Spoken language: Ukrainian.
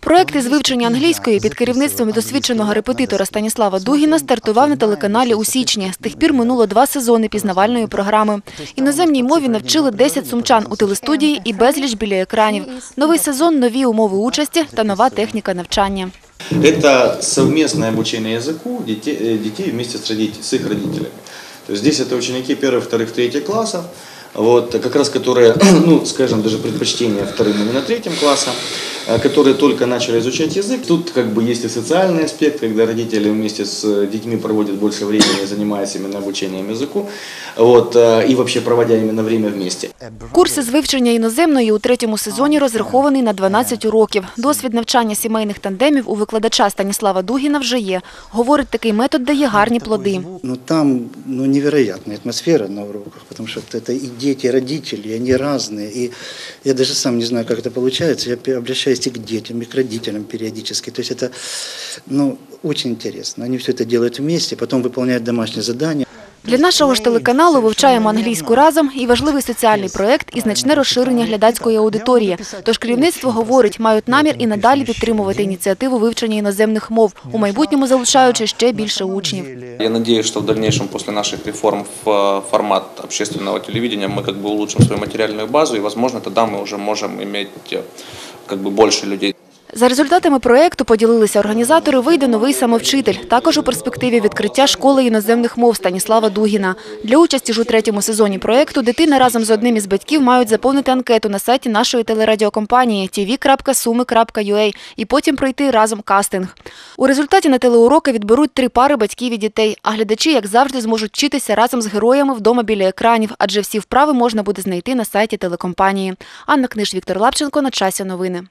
Проект із вивчення англійської під керівництвом досвідченого репетитора Станіслава Дугіна стартував на телеканалі у січні. З тих пір минуло два сезони пізнавальної програми. Іноземній мові навчили 10 сумчан у телестудії і безліч біля екранів. Новий сезон, нові умови участі та нова техніка навчання. Это совместное обучение языку детей, э, детей вместе с, родитель- с их родителями. То есть здесь это ученики первых, вторых, третьих классов, вот, как раз которые, ну, скажем, даже предпочтение вторым именно третьим классам, э, которые только начали изучать язык. Тут как бы есть и социальный аспект, когда родители вместе с э, детьми проводят больше времени, занимаясь именно обучением языку, вот, э, и вообще проводя именно время вместе. Курси з вивчення іноземної у третьому сезоні розрахований на 12 уроків. Досвід навчання сімейних тандемів у викладача Станіслава Дугіна вже є. Говорить, такий метод дає гарні плоди. Ну там ну, невероятная атмосфера на уроках, потому что это и дети, родители, они разные. И я даже сам не знаю, как это получается. Я обращаюсь и к детям, и к родителям периодически. То есть это ну, очень интересно. Они все это делают вместе, потом выполняют домашние задания. Для нашого ж телеканалу вивчаємо англійську разом і важливий соціальний проект і значне розширення глядацької аудиторії. Тож керівництво говорить, мають намір і надалі підтримувати ініціативу вивчення іноземних мов, у майбутньому залучаючи ще більше учнів. Я надеюсь, что в дальнейшем после наших реформ в э, формат общественного телевидения мы как бы улучшим свою материальную базу и, возможно, тогда мы уже можем иметь э, как бы больше людей. За результатами проекту поділилися організатори. Вийде новий самовчитель. Також у перспективі відкриття школи іноземних мов Станіслава Дугіна. Для участі ж у третьому сезоні проекту дитина разом з одним із батьків мають заповнити анкету на сайті нашої телерадіокомпанії tv.sumi.ua і потім пройти разом кастинг. У результаті на телеуроки відберуть три пари батьків і дітей. А глядачі, як завжди, зможуть вчитися разом з героями вдома біля екранів, адже всі вправи можна буде знайти на сайті телекомпанії. Анна Книж, Віктор Лапченко. На часі новини.